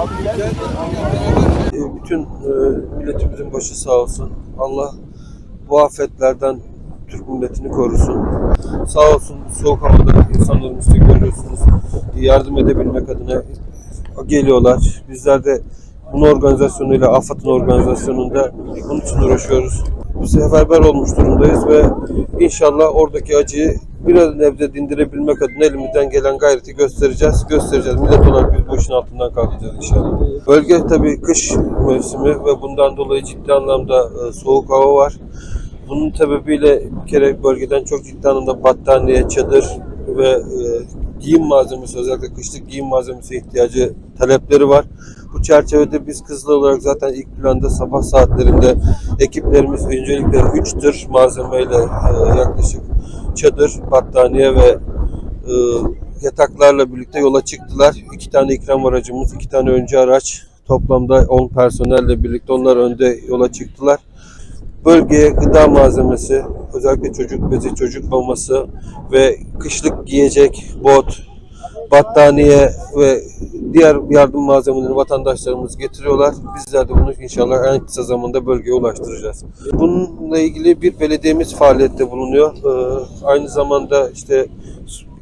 Ee, bütün e, milletimizin başı sağ olsun. Allah bu afetlerden Türk milletini korusun. Sağ olsun soğuk havada insanlarımız görüyorsunuz. Yardım edebilmek adına geliyorlar. Bizler de bunun organizasyonuyla, AFAD'ın organizasyonunda bunun için uğraşıyoruz. Biz seferber olmuş durumdayız ve inşallah oradaki acıyı biraz nebze dindirebilmek adına elimizden gelen gayreti göstereceğiz. Göstereceğiz. Millet olarak biz bu işin altından kalkacağız inşallah. Bölge tabii kış mevsimi ve bundan dolayı ciddi anlamda e, soğuk hava var. Bunun sebebiyle bir kere bölgeden çok ciddi anlamda battaniye, çadır ve e, giyim malzemesi özellikle kışlık giyim malzemesi ihtiyacı talepleri var. Bu çerçevede biz Kızılay olarak zaten ilk planda sabah saatlerinde ekiplerimiz öncelikle 3 tır malzemeyle e, yaklaşık çadır, battaniye ve e, yataklarla birlikte yola çıktılar. İki tane ikram aracımız, iki tane öncü araç toplamda 10 personelle birlikte onlar önde yola çıktılar. Bölgeye gıda malzemesi, özellikle çocuk bezi, çocuk maması ve kışlık giyecek, bot, battaniye ve diğer yardım malzemelerini vatandaşlarımız getiriyorlar. Bizler de bunu inşallah en kısa zamanda bölgeye ulaştıracağız. Bununla ilgili bir belediyemiz faaliyette bulunuyor. Ee, aynı zamanda işte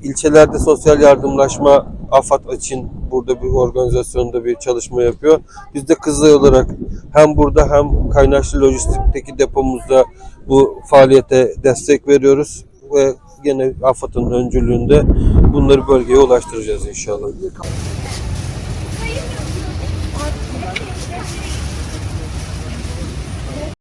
ilçelerde sosyal yardımlaşma AFAD için burada bir organizasyonda bir çalışma yapıyor. Biz de Kızılay olarak hem burada hem Kaynaşlı Lojistik'teki depomuzda bu faaliyete destek veriyoruz ve yine AFAD'ın öncülüğünde bunları bölgeye ulaştıracağız inşallah.